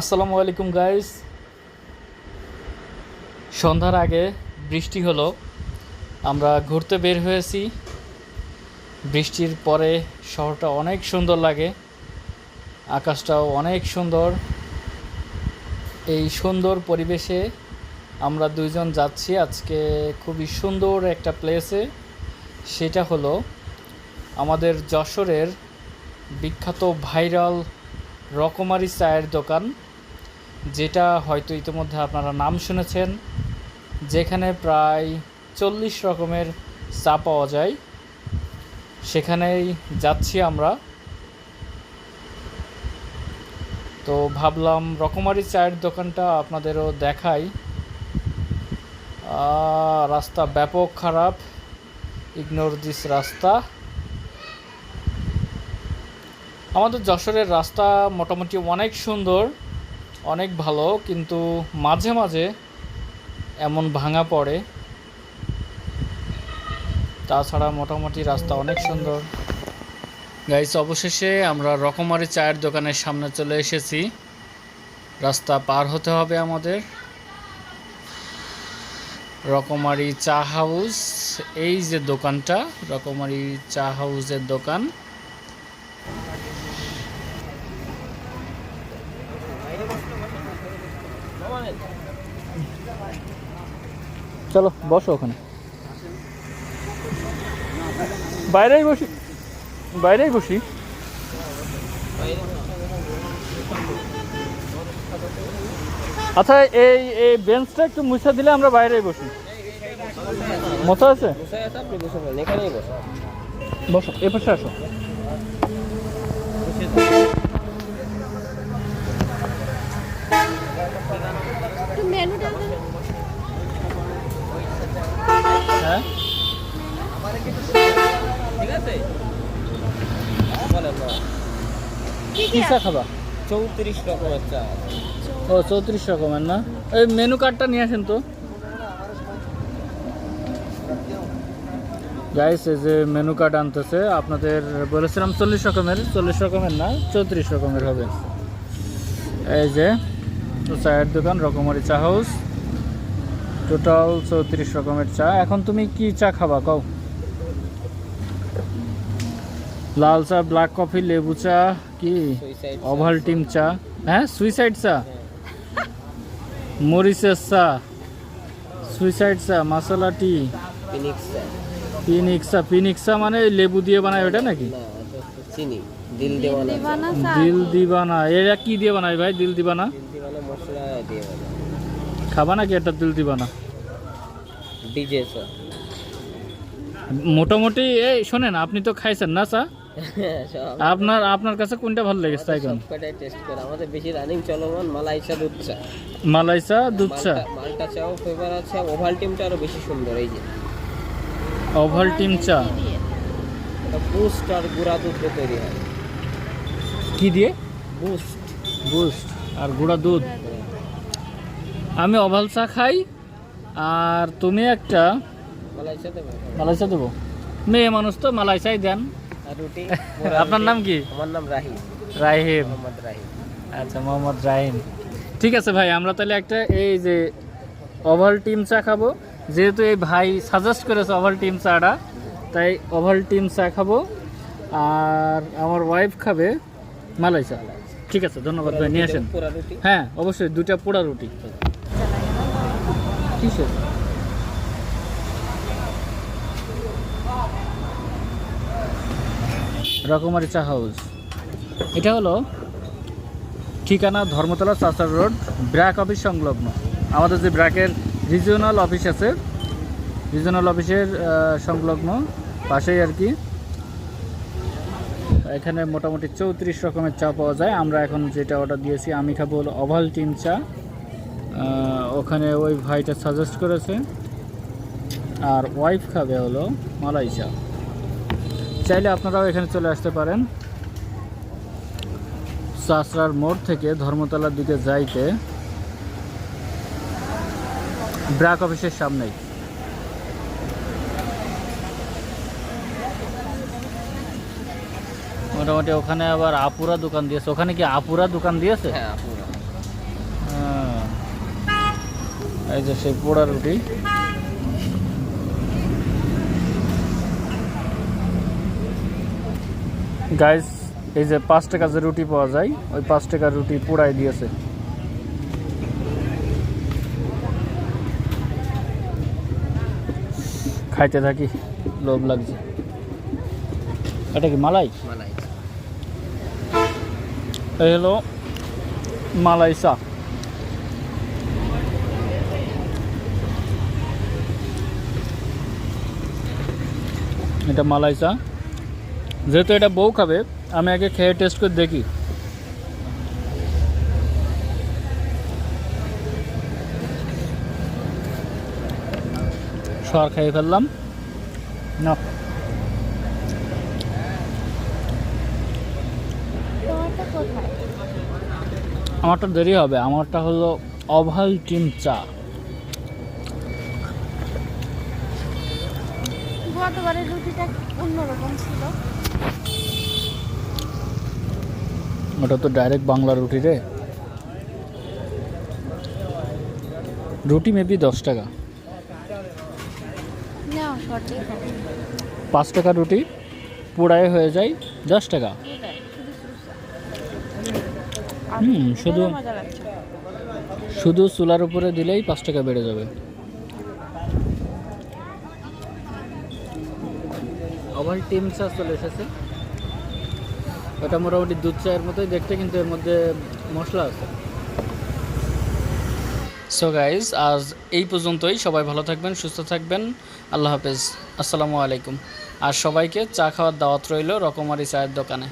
আসসালামু আলাইকুম গাইস সন্ধ্যার আগে বৃষ্টি হলো। আমরা ঘুরতে বের হয়েছি। বৃষ্টির পরে শহরটা অনেক সুন্দর লাগে। আকাশটাও অনেক সুন্দর। এই সুন্দর পরিবেশে আমরা দুইজন যাচ্ছি আজকে খুবই সুন্দর একটা প্লেসে সেটা হলো আমাদের যশোরের বিখ্যাত ভাইরাল রকমারি চায়ের দোকান, যেটা হয়তো ইতিমধ্যে আপনারা নাম শুনেছেন, যেখানে প্রায় চল্লিশ রকমের চা পাওয়া যায়। সেখানেই যাচ্ছি আমরা। তো ভাবলাম রকমারি চায়ের দোকানটা আপনাদেরও দেখাই। রাস্তা ব্যাপক খারাপ ইগনোর দিস রাস্তা। আমাদের যশোরের রাস্তা মোটামুটি অনেক সুন্দর, অনেক ভালো, কিন্তু মাঝে মাঝে এমন ভাঙা পড়ে। তাছাড়া মোটামুটি রাস্তা অনেক সুন্দর। গাইস অবশেষে আমরা রকমারি চায়ের দোকানের সামনে চলে এসেছি। রাস্তা পার হতে হবে আমাদের। রকমারি চা হাউস, এই যে দোকানটা, রকমারি চা হাউসের দোকান। চলো, বসো ওখানে। বাইরেই বসি। বাইরেই বসি। আচ্ছা এই এই বেঞ্চটা একটু মুছা দিলে আমরা বাইরেই বসি। মশা আছে? বসে, এ পাশে আসো। একটু মেনুটা হ্যাঁ? ঠিক আছে? খাবা? চৌত্রিশ রকমের চা। ও চৌত্রিশ রকমের না? এই মেনু কার্ডটা নিয়ে আসেন তো। গাইস এই যে মেনু কার্ড আনতেছে আপনাদের বলেছিলাম চল্লিশ রকমের চল্লিশ রকমের না চৌত্রিশ রকমের হবে। এই যে তো চায়ের দোকান রকমারি চা হাউস টোটাল চৌত্রিশ রকমের চা। এখন তুমি কি চা খাবা? কও। লাল চা ব্ল্যাক কফি লেবু চা কি? চা। ওভালটিম চা। হ্যাঁ সুইসাইড চা? মরিচের চা। সুইসাইড চা মশলা টি ফিনিক্স চা। পিনিক চা। পিনিক চা মানে ওই লেবু দিয়ে বানায় ওটা নাকি? চিনি। দিল। দিবানা চা। দিল দিবানা। এরা কি দিয়ে বানায় ভাই? দিল দিবানা দিল দেওয়ানা মশলা দিয়ে বানায়। খাবা নাকি এটা দিল দিবানা ডিজে চা মোটামুটি এই শোনেন আপনি তো খাইছেন না চা সব আপনার আপনার কাছে কোনটা ভালো লেগেছে তাই কোন? টেস্ট করে। আমাদের বেশি রানিং চলমান মালাই চা দুধ চা। মালাই চা দুধ চা? মালটা- চাও ফেভার আছে ওভালটিমটা আরও বেশি সুন্দর এই যে। ওভালটিম চা? কি দিয়ে? এটা বুস্ট আর গুঁড়া দুধ দিয়ে তৈরি হয়। কি দিয়ে? বুস্ট বুস্ট আর গুঁড়া দুধ। আমি অভাল চা খাই আর তুমি একটা মালাই চা দেবে। মেয়ে মানুষ তো মালাই চাই দেন রুটি আপনার নাম কি? আমার নাম রাহিম। রাহিম। রাহিম। আচ্ছা মোহাম্মদ রাহিম। ঠিক আছে ভাই আমরা তাহলে একটা এই যে ওভাল টিম চা খাব। যেহেতু এই ভাই সাজেস্ট করেছে ওভাল টিম চাটা তাই ওভাল টিম চা খাব। আর আমার ওয়াইফ খাবে মালাই চা ঠিক আছে ধন্যবাদ ভাই নিয়ে আসেন। হ্যাঁ অবশ্যই দুটা পোড়া রুটি। কিসের? রকমারি চা হাউস। এটা হলো ঠিকানা ধর্মতলা চাচার রোড, ব্র্যাক অফিস সংলগ্ন। আমাদের যে ব্র্যাকের রিজিওনাল অফিস আছে রিজিওনাল অফিসের সংলগ্ন, পাশেই আর কি। এখানে মোটামুটি চৌত্রিশ রকমের চা পাওয়া যায়। আমরা এখন যেটা অর্ডার দিয়েছি, আমি খাব হলো ওভাল টিম চা। ওখানে ওই ভাইটা সাজেস্ট করেছে। আর ওয়াইফ খাবে হলো মালাই চা চাইলে আপনারাও এখানে চলে আসতে পারেন। চাষরার মোড় থেকে ধর্মতলার দিকে যাইতে। ব্র্যাক অফিসের সামনেই। মোটামুটি ওখানে আবার আপুরা দোকান দিয়েছে। ওখানে কি আপুরা দোকান দিয়েছে? হ্যাঁ পুরো এই যে সেই পোড়া রুটি। গাইস এই যে পাঁচ টাকা যে রুটি পাওয়া যায় ওই পাঁচ টাকার রুটি পোড়াই দিয়েছে। খাইতে থাকি। লোভ লাগছে। এটা কি মালাই? মালাই। এই হলো মালাই চা এটা মালাই চা যেহেতু এটা বউ খাবে আমি আগে খেয়ে টেস্ট করে দেখি। সর খেয়ে ফেললাম। না। আমারটা দেরি হবে আমারটা হলো অভাল টিম চা। গতবারের রুটিটা অন্যরকম ছিল। ওটা তো ডাইরেক্ট বাংলা রুটি রে। রুটি মেবি দশ টাকা। পাঁচ টাকা রুটি পোড়ায় হয়ে যায় দশ টাকা। হুম, শুধু- শুধু চুলার উপরে দিলেই পাঁচ টাকা বেড়ে যাবে। ওভাল টিম চা চলে এসেছে। ওটা মোটামুটি দুধ চায়ের মতোই দেখতে, কিন্তু এর মধ্যে মশলা আছে। সো গাইজ আজ এই পর্যন্তই। সবাই ভালো থাকবেন, সুস্থ থাকবেন। আল্লাহ হাফেজ। আসসালামু আলাইকুম। আর সবাইকে চা খাওয়ার দাওয়াত রইল রকমারি চায়ের দোকানে।